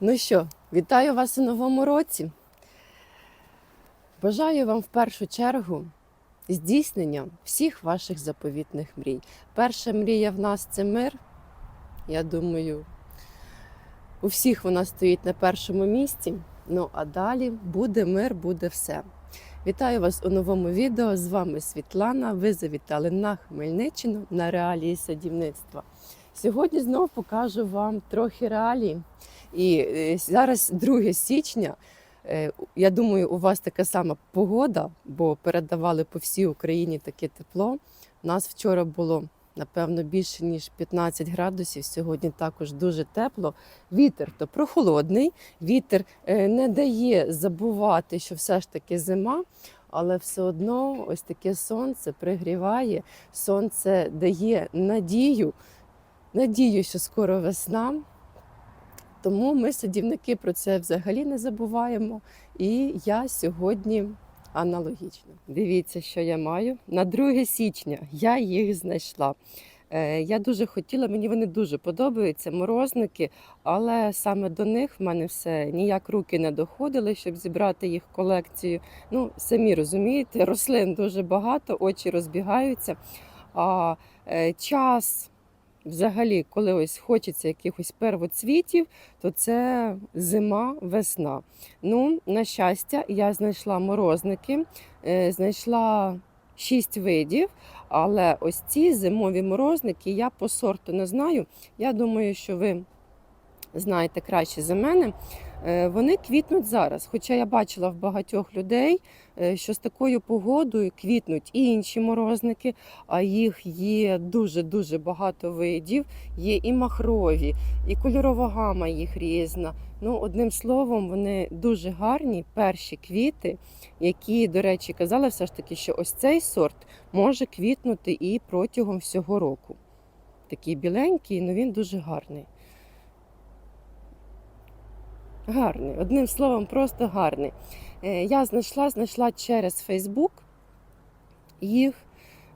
Ну що, вітаю вас у новому році. Бажаю вам в першу чергу здійснення всіх ваших заповітних мрій. Перша мрія в нас це мир. Я думаю, у всіх вона стоїть на першому місці. Ну а далі буде мир, буде все. Вітаю вас у новому відео. З вами Світлана. Ви завітали на Хмельниччину на реалії садівництва. Сьогодні знову покажу вам трохи реалій. І е, зараз 2 січня. Е, Я думаю, у вас така сама погода, бо передавали по всій Україні таке тепло. У нас вчора було напевно більше ніж 15 градусів. Сьогодні також дуже тепло. Вітер то прохолодний. Вітер е, не дає забувати, що все ж таки зима. Але все одно ось таке сонце пригріває, сонце дає надію, надію, що скоро весна. Тому ми, садівники, про це взагалі не забуваємо. І я сьогодні аналогічно. Дивіться, що я маю. На 2 січня я їх знайшла. Е, Я дуже хотіла, мені вони дуже подобаються, морозники, але саме до них в мене все ніяк руки не доходили, щоб зібрати їх колекцію. Ну, самі розумієте, рослин дуже багато, очі розбігаються. А е, час взагалі, коли ось хочеться якихось первоцвітів, то це зима, весна. Ну, на щастя, я знайшла морозники, е, знайшла шість видів, але ось ці зимові морозники я по сорту не знаю. Я думаю, що ви знаєте краще за мене. Е, Вони квітнуть зараз. Хоча я бачила в багатьох людей, е, що з такою погодою квітнуть і інші морозники, а їх є дуже-дуже багато видів. Є і махрові, і кольорова гама їх різна. Ну, одним словом, вони дуже гарні, перші квіти, які, до речі, казали все ж таки, що ось цей сорт може квітнути і протягом всього року. Такий біленький, але він дуже гарний. Гарний, одним словом, просто гарний. Е, Я знайшла, знайшла через Фейсбук їх.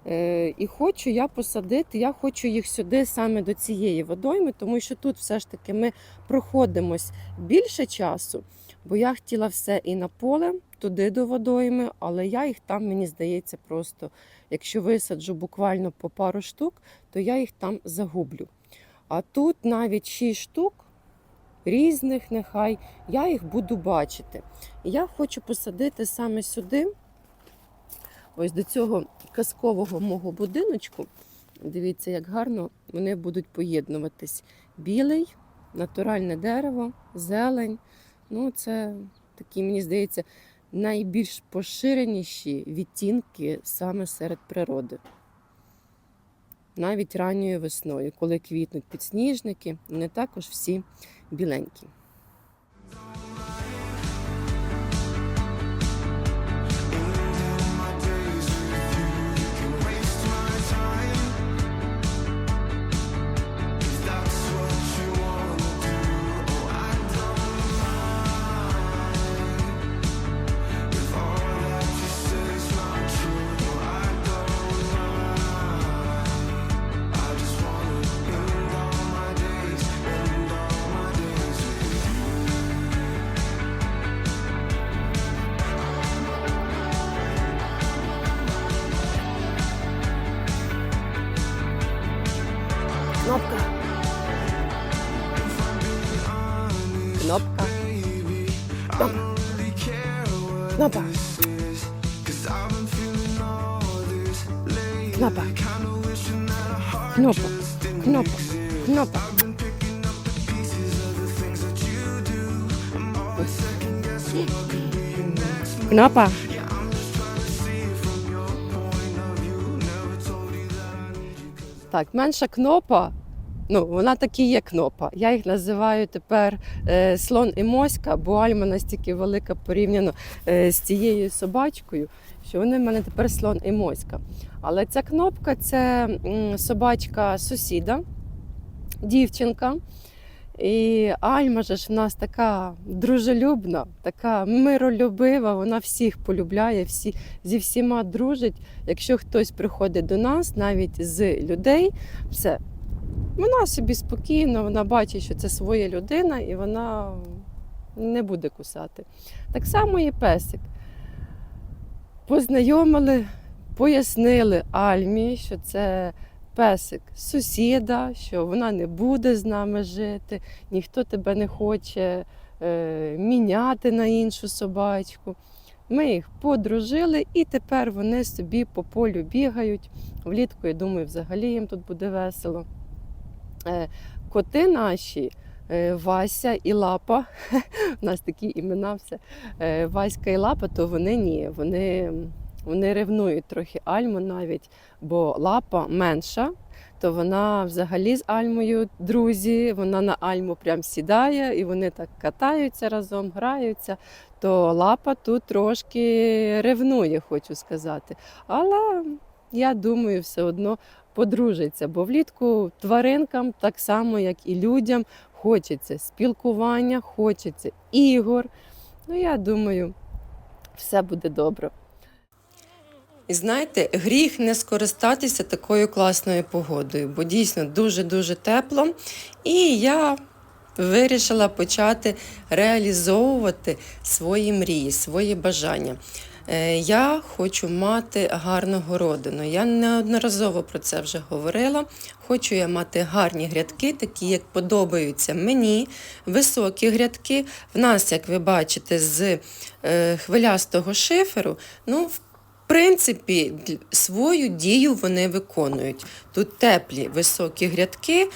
Е, І хочу я посадити, я хочу їх сюди саме до цієї водойми, тому що тут все ж таки ми проходимось більше часу, бо я хотіла все і на поле, туди до водойми, але я їх там, мені здається, просто, якщо висаджу буквально по пару штук, то я їх там загублю. А тут навіть 6 штук різних нехай, я їх буду бачити. І я хочу посадити саме сюди, ось до цього казкового мого будиночку. Дивіться, як гарно вони будуть поєднуватись. Білий, натуральне дерево, зелень. Ну, це такі, мені здається, найбільш поширеніші відтінки саме серед природи. Навіть ранньою весною, коли квітнуть підсніжники, вони також всі біленькі. Knopka. Knopka. Dobra. Knopa. Knopa. Knopa. Knopa. Knopa. Knopa. Tak, męża knopa Ну, вона таки є кнопа. Я їх називаю тепер е, слон і моська, бо Альма настільки велика порівняно е, з цією собачкою, що вони в мене тепер слон і моська. Але ця кнопка це собачка сусіда, дівчинка. І Альма ж в нас така дружелюбна, така миролюбива, вона всіх полюбляє, всі, зі всіма дружить. Якщо хтось приходить до нас, навіть з людей, все, вона собі спокійно, вона бачить, що це своя людина, і вона не буде кусати. Так само і песик. Познайомили, пояснили Альмі, що це песик сусіда, що вона не буде з нами жити, ніхто тебе не хоче е, міняти на іншу собачку. Ми їх подружили, і тепер вони собі по полю бігають. Влітку, я думаю, взагалі їм тут буде весело. Е, Коти наші, е, Вася і Лапа, у нас такі імена все. Е, Васька і Лапа, то вони ні, вони, вони ревнують трохи Альму навіть, бо лапа менша, то вона взагалі з Альмою друзі, вона на Альму прям сідає, і вони так катаються разом, граються. То лапа тут трошки ревнує, хочу сказати. Але я думаю, все одно подружиться, бо влітку тваринкам, так само як і людям, хочеться спілкування, хочеться ігор. Ну, я думаю, все буде добре. І знаєте, гріх не скористатися такою класною погодою, бо дійсно дуже-дуже тепло. І я вирішила почати реалізовувати свої мрії, свої бажання. Е, Я хочу мати гарну городину. Я неодноразово про це вже говорила. Хочу я мати гарні грядки, такі, як подобаються мені, високі грядки. В нас, як ви бачите, з е, хвилястого шиферу, ну, в принципі, свою дію вони виконують. Тут теплі високі грядки.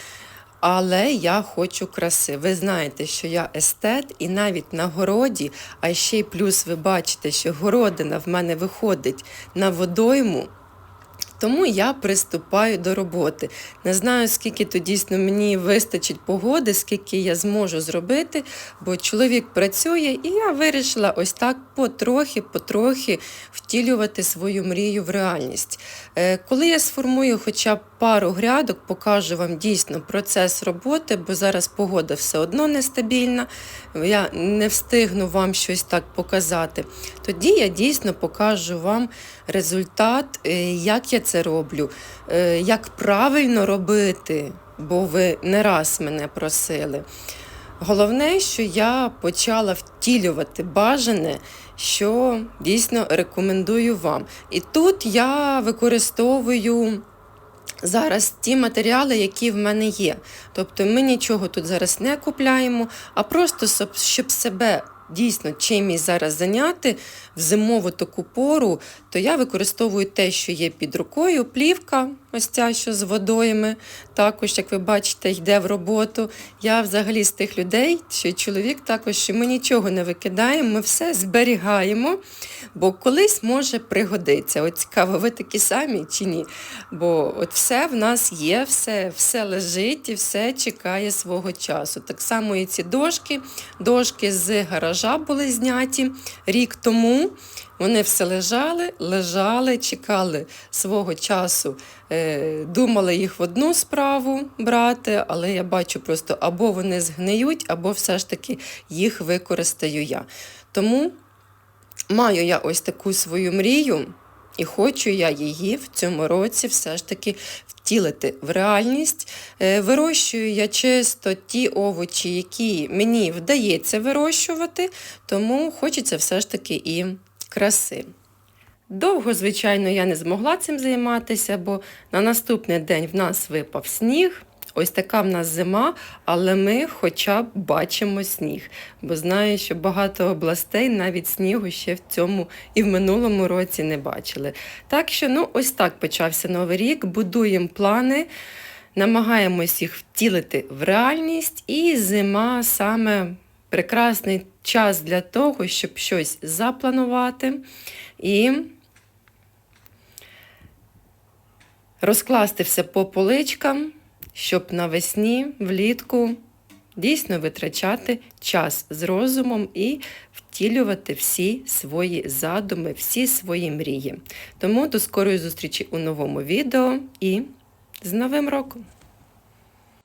Але я хочу краси. Ви знаєте, що я естет, і навіть на городі, а ще й плюс ви бачите, що городина в мене виходить на водойму. Тому я приступаю до роботи. Не знаю, скільки то дійсно мені вистачить погоди, скільки я зможу зробити, бо чоловік працює, і я вирішила ось так потрохи, потрохи втілювати свою мрію в реальність. Е, Коли я сформую хоча б пару грядок, покажу вам дійсно процес роботи, бо зараз погода все одно нестабільна, я не встигну вам щось так показати. Тоді я дійсно покажу вам результат, е, як я це роблю, е, як правильно робити, бо ви не раз мене просили. Головне, що я почала втілювати бажане, що дійсно рекомендую вам. І тут я використовую зараз ті матеріали, які в мене є. Тобто ми нічого тут зараз не купляємо, а просто щоб себе дійсно чимось зараз зайняти в зимову таку пору, то я використовую те, що є під рукою. Плівка, ось ця, що з водойми, також, як ви бачите, йде в роботу. Я взагалі з тих людей, що чоловік також, що ми нічого не викидаємо, ми все зберігаємо, бо колись може пригодиться. От цікаво, ви такі самі чи ні? Бо от все в нас є, все, все лежить і все чекає свого часу. Так само і ці дошки, дошки з гаража були зняті рік тому. Вони все лежали, лежали, чекали свого часу, е, думали їх в одну справу брати, але я бачу просто або вони згниють, або все ж таки їх використаю я. Тому маю я ось таку свою мрію, і хочу я її в цьому році все ж таки втілити в реальність. Е, Вирощую я чисто ті овочі, які мені вдається вирощувати, тому хочеться все ж таки і краси. Довго, звичайно, я не змогла цим займатися, бо на наступний день в нас випав сніг. Ось така в нас зима, але ми хоча б бачимо сніг, бо знаю, що багато областей навіть снігу ще в цьому і в минулому році не бачили. Так що, ну, ось так почався новий рік. Будуємо плани, намагаємось їх втілити в реальність, і зима саме прекрасний час для того, щоб щось запланувати і розкласти все по поличкам, щоб навесні, влітку дійсно витрачати час з розумом і втілювати всі свої задуми, всі свої мрії. Тому до скорої зустрічі у новому відео і з Новим роком!